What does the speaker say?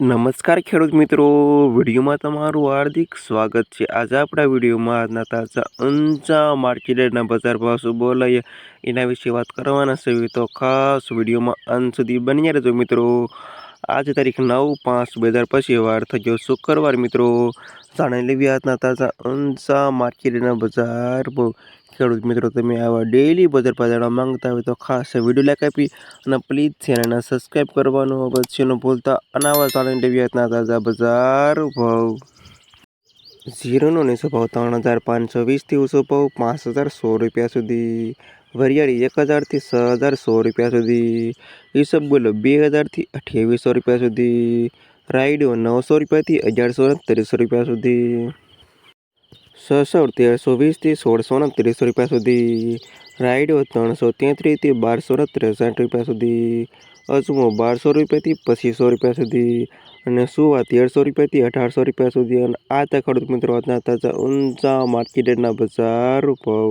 નમસ્કાર ખેડૂત મિત્રો, વિડીયોમાં તમારું હાર્દિક સ્વાગત છે. આજે આપણા વિડીયોમાં આજના તાજા, ઊંચા માર્કેટના બજાર ભાવ શું બોલાય, એના વિશે વાત કરવાના છે. તો ખાસ વિડીયોમાં અંત સુધી બની રહેજો મિત્રો. આજે તારીખ નવ પાંચ બે હજાર પછી વાર થયો શુક્રવાર, મિત્રો. જાણી લેવી આજના તાજા ઊંચા માર્કેટના બજાર ખેડૂત મિત્રો, તમે આવા ડેઈલી બજાર ભાવ માંગતા હોય તો ખાસ વીડિયો લાઈક આપી અને પ્લીઝ ચેનલને સબસ્ક્રાઈબ કરવાનું અવશ્ય ન ભૂલતા. અને આવા જાણી લેવી આજના તાજા બજાર ભાવ. ઝીરોનો નીચો ત્રણ હજાર પાંચસો વીસથી ઊંચો પાંચ હજાર સો રૂપિયા સુધી. વરિયાળી એક હજારથી છ હજાર સો રૂપિયા સુધી. ઈસબગુલ બે હજારથી અઠ્યાવીસો રૂપિયા સુધી. રાયડો નવસો રૂપિયાથી અગિયારસો ત્રીસો રૂપિયા સુધી. છસો તેરસો વીસથી સોળસો ત્રીસો રૂપિયા સુધી. રાયડો ત્રણસો તેત્રીસથી બારસો ત્રેસઠ રૂપિયા સુધી. અજમો બારસો રૂપિયાથી પચીસો રૂપિયા સુધી. અને શું વાત, તેરસો રૂપિયાથી અઢારસો રૂપિયા સુધી અને આ તે ખેડૂત મિત્રો, આજના તાજા ઊંચા માર્કેટના બજાર ભાવ